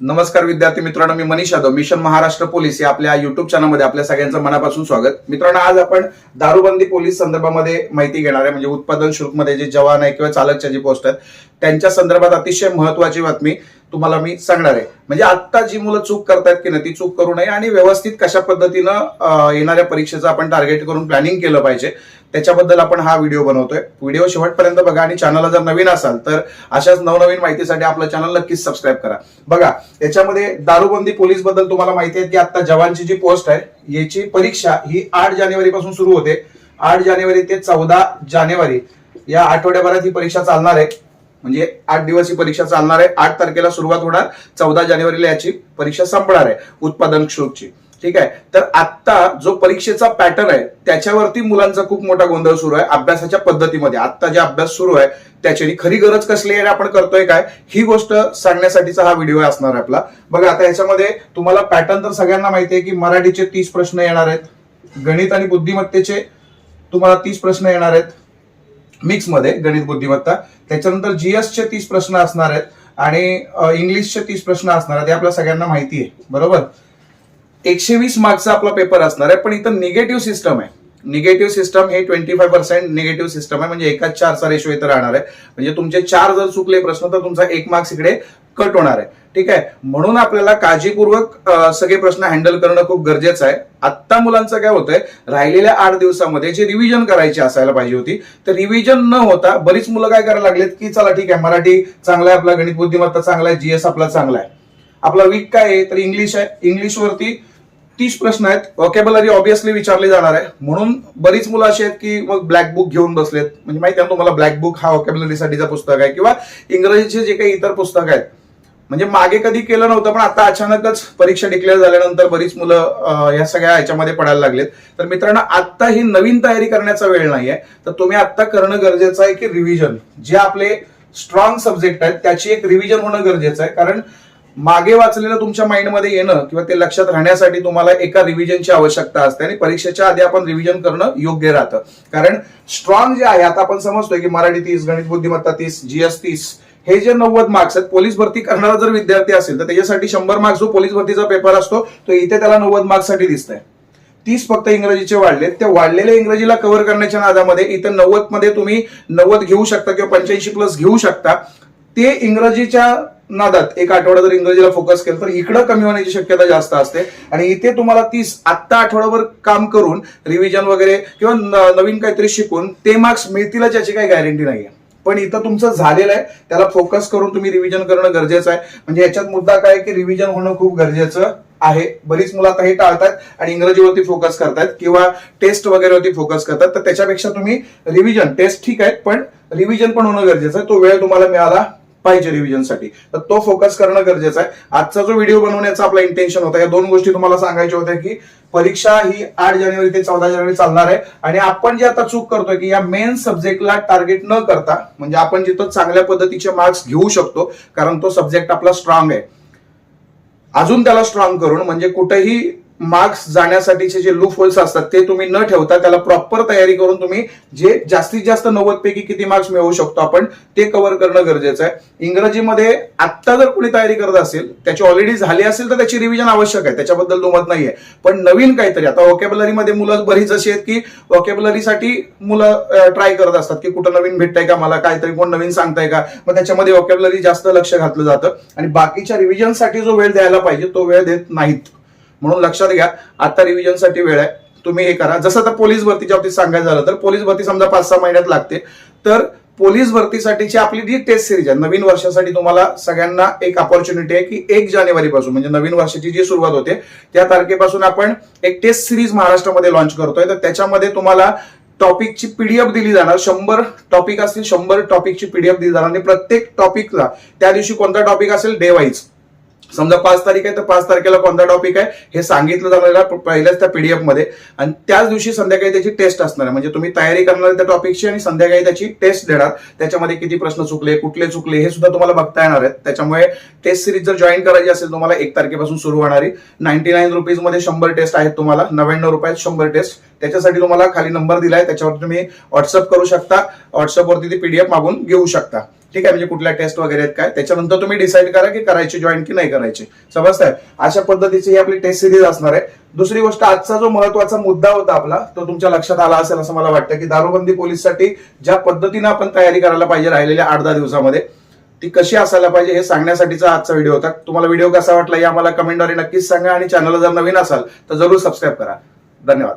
नमस्कार विद्यार्थी मित्रांनो मी मनीष यादव मिशन महाराष्ट्र पोलीस या आपल्या युट्यूब चॅनलमध्ये आपल्या सगळ्यांचं मनापासून स्वागत. मित्रांनो आज आपण दारूबंदी पोलीस संदर्भामध्ये माहिती घेणार आहे. म्हणजे उत्पादन शुल्कमध्ये जे जवान आहे किंवा चालकच्या जी पोस्ट आहेत त्यांच्या संदर्भात अतिशय महत्वाची बातमी. तुम्हाला मी सांगणार आहे. म्हणजे आत्ता जी मुलं चूक करतायत की नाही ती चूक करू नये आणि व्यवस्थित कशा पद्धतीनं येणाऱ्या परीक्षेचं आपण टार्गेट करून प्लॅनिंग केलं पाहिजे. त्याच्याबद्दल आपण हा व्हिडिओ बनवतोय. व्हिडिओ शेवटपर्यंत बघा आणि चॅनलला जर नवीन असाल तर अशाच नवनवीन माहितीसाठी आपलं चॅनल नक्कीच सबस्क्राईब करा. बघा याच्यामध्ये दारूबंदी पोलीसबद्दल तुम्हाला माहिती आहे की आता जवानची जी पोस्ट आहे याची परीक्षा ही आठ जानेवारी पासून सुरू होते. आठ जानेवारी ते चौदा जानेवारी या आठवड्याभरात ही परीक्षा चालणार आहे. म्हणजे आठ दिवस ही परीक्षा चालणार आहे. आठ तारखेला सुरुवात होणार. चौदा जानेवारीला याची परीक्षा संपणार आहे उत्पादन शुल्कची ठीक आहे? तर आता जो परीक्षेचा पॅटर्न आहे त्याच्यावरती मुलांचा खूप मोठा गोंधळ सुरू आहे अभ्यासाच्या पद्धतीमध्ये. आता जे अभ्यास सुरू आहे त्याची खरी गरज कसली आहे आपण करतोय काय ही गोष्ट सांगण्यासाठीचा हा व्हिडिओ असणार आहे आपला. बघा आता याच्यामध्ये तुम्हाला पॅटर्न तर सगळ्यांना माहिती आहे की मराठीचे तीस प्रश्न येणार आहेत. गणित आणि बुद्धिमत्तेचे तुम्हाला तीस प्रश्न येणार आहेत. मिक्समध्ये गणित बुद्धिमत्ता. त्याच्यानंतर जीएस चे तीस प्रश्न असणार आहेत आणि इंग्लिशचे तीस प्रश्न असणार आहेत हे आपल्या सगळ्यांना माहिती आहे. बरोबर? एकशे वीस मार्क्सचा आपला पेपर असणार आहे पण इथं निगेटिव्ह सिस्टम आहे. निगेटिव्ह सिस्टम हे twenty five percent negative system आहे म्हणजे एकाच चारचा रेशो इथं राहणार आहे. म्हणजे तुमचे चार जर चुकले प्रश्न तर तुमचा एक मार्क्स इकडे कट होणार आहे. ठीक आहे? म्हणून आपल्याला काळजीपूर्वक सगळे प्रश्न हँडल करणं खूप गरजेचं आहे. आत्ता मुलांचं काय होतंय राहिलेल्या आठ दिवसामध्ये जे रिव्हिजन करायची असायला पाहिजे होती तर रिव्हिजन न होता बरीच मुलं काय करायला लागलेत की चला ठीक आहे मराठी चांगला आहे आपला गणित बुद्धिमत्ता चांगला आहे जीएस आपला चांगला आहे. आपला वीक काय आहे? तर इंग्लिश आहे. इंग्लिशवरती तीस प्रश्न आहेत. वॉकेबलरी ऑब्विसली विचारली जाणार आहे. म्हणून बरीच मुलं अशी आहेत की मग ब्लॅक बुक घेऊन बसलेत. म्हणजे माहिती आहे तुम्हाला ब्लॅक बुक हा वॉकेबलरीसाठीचा पुस्तक आहे. किंवा इंग्रजीचे जे काही इतर पुस्तक आहेत म्हणजे मागे कधी केलं नव्हतं पण आता अचानकच परीक्षा डिक्लेअर झाल्यानंतर बरीच मुलं या सगळ्या ह्याच्यामध्ये पडायला लागलेत. तर मित्रांनो आता ही नवीन तयारी करण्याचा वेळ नाहीये. तर तुम्ही आता करणं गरजेचं आहे की रिव्हिजन जे आपले स्ट्रॉंग सब्जेक्ट आहेत त्याची एक रिव्हिजन होणं गरजेचं आहे. कारण मागे वाचलेलं तुमच्या माइंडमध्ये येणं किंवा ते लक्षात राहण्यासाठी तुम्हाला एका रिव्हिजनची आवश्यकता असते आणि परीक्षेच्या आधी आपण रिव्हिजन करणं योग्य राहतं. कारण स्ट्रॉंग जे आहे आता आपण समजतोय की मराठी तीस गणित बुद्धिमत्ता तीस जीएस तीस हे जे नव्वद मार्क्स आहेत पोलीस भरती करणारा जर विद्यार्थी असेल तर त्याच्यासाठी शंभर मार्क्स जो पोलीस भरतीचा पेपर असतो तो इथे त्याला नव्वद मार्क्ससाठी साठी आहे तीस फक्त इंग्रजीचे वाढलेत. त्या वाढलेल्या इंग्रजीला कव्हर करण्याच्या नादामध्ये इथं नव्वदमध्ये तुम्ही नव्वद घेऊ शकता किंवा पंच्याऐंशी प्लस घेऊ शकता. ते इंग्रजीच्या नादात एक आठवडा जर इंग्रजीला फोकस केलं तर इकडं कमी होण्याची शक्यता जास्त असते. आणि इथे तुम्हाला तीस आत्ता आठवड्यावर काम करून रिव्हिजन वगैरे किंवा न- नवीन काहीतरी शिकून ते मार्क्स मिळतीलच याची काही गॅरंटी नाहीये. पण इथं तुमचं झालेलं आहे. त्याला फोकस करून तुम्ही रिव्हिजन करणं गरजेचं आहे. म्हणजे याच्यात मुद्दा काय की रिव्हिजन होणं खूप गरजेचं आहे. बरीच मुलं आता हे टाळतात आणि इंग्रजीवरती फोकस करतात किंवा टेस्ट वगैरेवरती फोकस करतात. तर त्याच्यापेक्षा तुम्ही रिव्हिजन टेस्ट ठीक आहेत पण रिव्हिजन पण होणं गरजेचं आहे. तो वेळ तुम्हाला मिळाला. पाहिजे रिव्हिजनसाठी तर तो फोकस करणं गरजेचं आहे. आजचा जो व्हिडिओ बनवण्याचा आपला इंटेन्शन होता या दोन गोष्टी तुम्हाला सांगायच्या होत्या की परीक्षा ही आठ जानेवारी ते चौदा जानेवारी चालणार आहे. आणि आपण जे आता चूक करतोय की या मेन सब्जेक्टला टार्गेट न करता म्हणजे आपण जिथं चांगल्या पद्धतीचे मार्क्स घेऊ शकतो कारण तो सब्जेक्ट आपला स्ट्रॉंग आहे. अजून त्याला स्ट्रॉंग करून म्हणजे कुठेही मार्क्स जाण्यासाठीचे जे लूप होल्स असतात ते तुम्ही न ठेवता त्याला प्रॉपर तयारी करून तुम्ही जे जास्तीत जास्त नव्वद पैकी किती मार्क्स मिळवू शकतो आपण ते कव्हर करणं गरजेचं आहे. इंग्रजीमध्ये आत्ता जर कुणी तयारी करत असेल त्याची ऑलरेडी झाली असेल तर त्याची रिव्हिजन आवश्यक आहे त्याच्याबद्दल दुमत नाहीये. पण नवीन काहीतरी आता वॉकेबलरीमध्ये मुलं बरीच अशी आहेत की वॉकेबलरीसाठी मुलं ट्राय करत असतात की कुठं नवीन भेटतंय का मला काहीतरी कोण नवीन सांगताय का? मग त्याच्यामध्ये वॉकेबलरी जास्त लक्ष घातलं जातं. आणि बाकीच्या रिव्हिजनसाठी जो वेळ द्यायला पाहिजे तो वेळ देत नाहीत. म्हणून लक्षात घ्या आता रिव्हिजनसाठी वेळ आहे. तुम्ही हे करा. जसं आता पोलीस भरतीच्या बाबतीत सांगायचं झालं तर पोलीस भरती समजा पाच सहा महिन्यात लागते. तर पोलीस भरतीसाठीची आपली जी टेस्ट सिरीज आहे नवीन वर्षासाठी तुम्हाला सगळ्यांना एक ऑपॉर्च्युनिटी आहे की एक जानेवारी पासून म्हणजे नवीन वर्षाची जी सुरुवात होते त्या तारखेपासून आपण एक टेस्ट सिरीज महाराष्ट्रामध्ये लॉन्च करतोय. तर त्याच्यामध्ये तुम्हाला टॉपिकची पीडीएफ दिली जाणार. शंभर टॉपिक असतील शंभर टॉपिकची पीडीएफ दिली जाणार. आणि प्रत्येक टॉपिकला त्या दिवशी कोणता टॉपिक असेल? डे वाईज समजा पाच तारीख आहे तर पाच तारखेला कोणता टॉपिक आहे हे सांगितलं जाणार पहिल्याच त्या पीडीएफमध्ये. आणि त्याच दिवशी संध्याकाळी त्याची टेस्ट असणार आहे. म्हणजे तुम्ही तयारी करणार त्या टॉपिकची आणि संध्याकाळी त्याची टेस्ट देणार. त्याच्यामध्ये किती प्रश्न चुकले कुठले चुकले हे सुद्धा तुम्हाला बघता येणार आहेत त्याच्यामुळे टेस्ट सिरीज जर जॉईन करायची असेल तुम्हाला एक तारखेपासून सुरू होणारी. नाईन्टी नाईन रुपीजमध्ये शंभर टेस्ट आहेत तुम्हाला. नव्याण्णव रुपयात शंभर टेस्ट त्याच्यासाठी तुम्हाला खाली नंबर दिलाय. त्याच्यावर तुम्ही व्हॉट्सअप करू शकता. व्हॉट्सअपवरती ती पीडीएफ मागून घेऊ शकता. ठीक आहे म्हणजे कुठल्या टेस्ट वगैरे आहेत काय? त्याच्यानंतर तुम्ही डिसाईड करा की करायची जॉईन की नाही करायची. समजताय? अशा पद्धतीची ही आपली टेस्ट सिरीज असणार आहे. दुसरी गोष्ट आजचा जो महत्त्वाचा मुद्दा होता आपला तो तुमच्या लक्षात आला असेल असं मला वाटतं की दारूबंदी पोलीससाठी ज्या पद्धतीनं आपण तयारी करायला पाहिजे राहिलेल्या आठ दहा दिवसामध्ये ती कशी असायला पाहिजे हे सांगण्यासाठीचा आजचा व्हिडिओ होता. तुम्हाला व्हिडिओ कसा वाटला हे आम्हाला कमेंटद्वारे नक्कीच सांगा आणि चॅनलला जर नवीन असाल तर जरूर सबस्क्राईब करा. धन्यवाद.